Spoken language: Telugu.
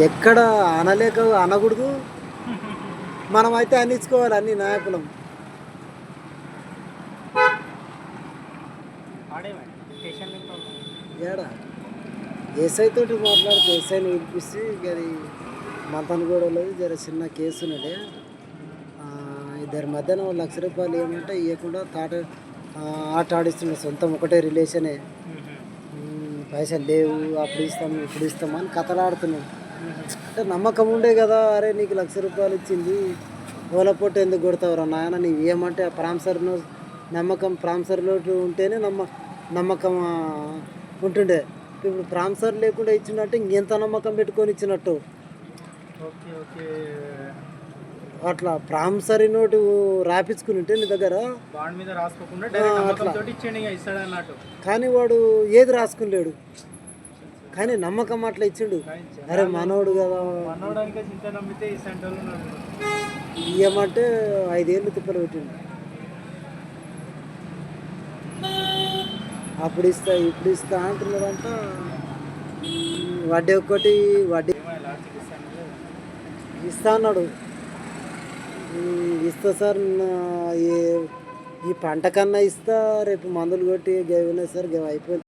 ఎక్కడ అనలేక అనకూడదు. మనం అయితే అన్నించుకోవాలి అన్ని నాయకులం. ఏడా? ఎస్ఐ తోటి మాట్లాడితే ఎస్ఐని పిలిపిస్తే గది మంతన్ గోడలో జర చిన్న కేసు ఉన్నదే. ఆ, ఇద్దరి మధ్యన లక్ష రూపాయలు ఏమంటే ఇవ్వకుండా తాట ఆట ఆడిస్తుండే సొంతం ఒకటే రిలేషనే. పైసలు లేవు అప్పుడు ఇస్తాం ఇప్పుడు ఇస్తాం అని కథలు ఆడుతున్నాం అంటే నమ్మకం ఉండే కదా అరే నీకు లక్ష రూపాయలు ఇచ్చింది ఓల పొట్టు ఎందుకు కొడతావురా నాయన నీవు ఏమంటే ఆ ప్రాంసర్ను నమ్మకం ప్రాంసర్లో ఉంటేనే నమ్మ నమ్మకం ఉంటుండే. ఇప్పుడు ప్రాంసర్ లేకుండా ఇచ్చినట్టు ఇంకెంత నమ్మకం పెట్టుకొని ఇచ్చినట్టు? అట్లా ప్రాంసరీ నోటు రాపించుకుని ఉంటే నీ దగ్గర? మీద రాసుకోకుండా కానీ వాడు ఏది రాసుకునిలేడు కానీ నమ్మకం అట్లా ఇచ్చిండు. అరే మనోడు కదా. ఇయ్యమంటే ఐదేళ్ళు తిప్పలు పెట్టిండు. అప్పుడు ఇస్తా ఇప్పుడు ఇస్తా అంటున్నాడంట. వడ్డీ ఒక్కటి వడ్డీ? ఇస్తా అన్నాడు. ఇస్తా సార్ ఈ ఈ పంట కన్నా ఇస్తా రేపు మందులు కొట్టి గవి ఉన్నాయి సార్ గవి అయిపోయింది.